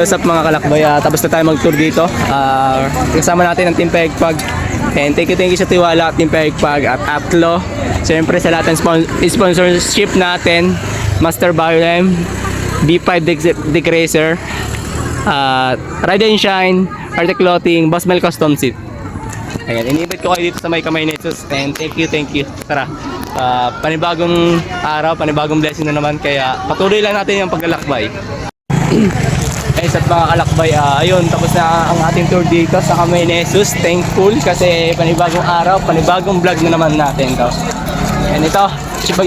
What's mga kalakbay? Ah, tapos na tayo mag-tour dito. Ah, kasama natin ang Team Pegpag. And thank you, thank you sa tiwala, Team Pegpag at Atlo. Siyempre sa lahat ng spon- sponsorship natin, Master Biolem, B5 Dec- Decreaser, at Ride and Shine, Arte Clothing, Boss Mel Custom Seat. Ayan, inibit ko kayo dito sa may kamay ni Jesus. And thank you, thank you. Tara, ah, panibagong araw, panibagong blessing na naman. Kaya patuloy lang natin yung paglalakbay. Guys at mga kalakbay, ah, ayun, tapos na ang ating tour dito sa Jesus. Thankful kasi panibagong araw, panibagong vlog na naman natin to. And ito,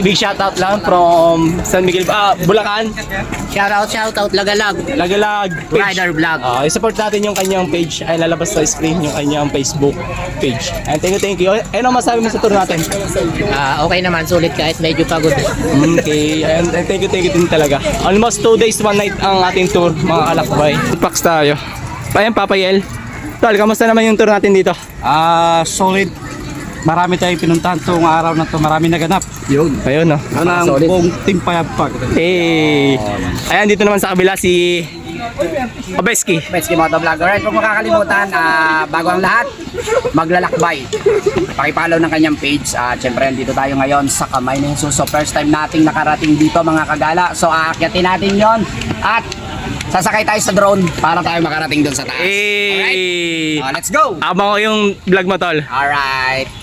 big shoutout lang from San Miguel, ah, Bulacan, Shoutout, shoutout, lagalag. Lagalag page. Rider vlog. Ah, i-support natin yung kanyang page. Ay lalabas sa screen yung kanyang Facebook page. And thank you, thank you. Ano masabi mo sa tour natin? Ah, okay naman, sulit kahit medyo pagod. Okay, and, and thank you, thank you din talaga. Almost 2 days, 1 night ang ating tour, mga kalakbay. Packs tayo. Ayan, Papayel. Tol, kamusta naman yung tour natin dito? Ah, solid. Marami tayong pinuntahan itong araw na to. Marami naganap. Yun. Ayun, no. Ano ang solid. buong team payapag. Hey! Ayan, dito naman sa kabila si Obeski. Betsky Moto Vlog. Alright, huwag makakalimutan, ah, bago ang lahat, maglalakbay. Pakipollow ng kanyang page. At syempre, dito tayo ngayon sa Kamay ni Jesus. So, first time nating nakarating dito mga kagala. So, aakyatin natin yon At sasakay tayo sa drone para tayo makarating doon sa taas. Alright? Hey! Ah, let's go! Abang ko yung vlog mo, Tol. Alright.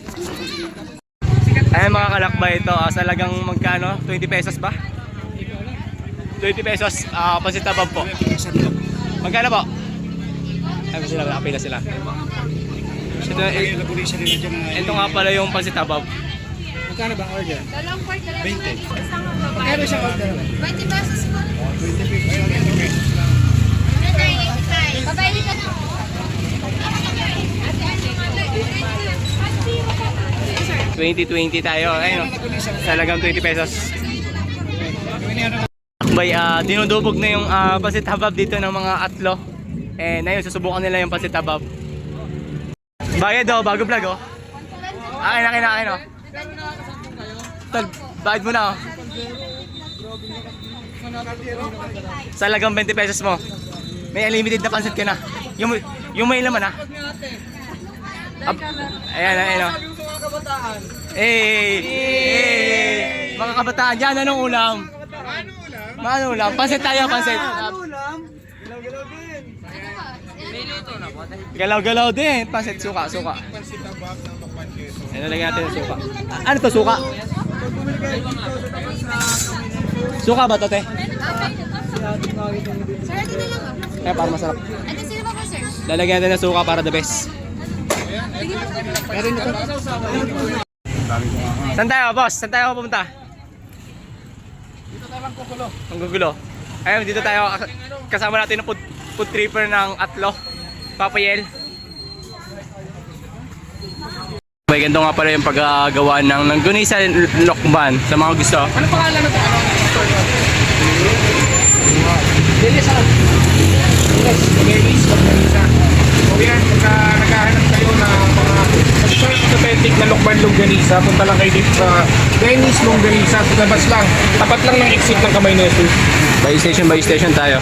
Ayan mga kalakbay ito, ah, sa lagang magkano? 20 pesos ba? 20 pesos, ah, pansit tabab po. Magkano po? Ay, sila, nakapila sila. Ito, eh, ito nga pala yung pansit tabab. Dalawang part, dalawang 20. Magkano siya order? 20 pesos po. 20 pesos. 20-20 tayo. Ayun, talagang 20 pesos. Bay, ah, dinudubog na yung ah, pasit habab dito ng mga atlo. And ayun, susubukan nila yung pasit habab. Bayad oh, bago vlog oh. Akin, akin, akin oh. Tag, bayad mo na oh. Salagang 20 pesos mo. May unlimited na pansit ka na. Yung, yung may laman ah. Ab, ayan, ayan oh. Eh, eh, mga kabataan dyan, anong ulam? Ano ulam? Pansit tayo, pansit. Galaw-galaw din. Pansit, suka, suka. Ano lagyan natin ng suka? Ano to, suka? Suka ba to, te? Sir, ito na lang. Eh, para masarap. Ito sino ba po, sir? Lalagyan natin ng suka para the best. Saan tayo, boss? Saan tayo pupunta? Dito tayo. Ang gugulo. Ayun, dito tayo. Kasama natin ng food, food tripper ng Atlo. Papayel. Bay, ganito nga pala yung paggagawa ng Langgunisa Lokban sa mga gusto. Ano pangalan na ito? Dennis Longganisa. So yan, pagka naghahanap kayo ng mga authentic na Lokban Longganisa, punta lang kayo dito sa Dennis Longganisa. Sa labas lang, tapat lang ng exit ng Kamay. By station by station tayo.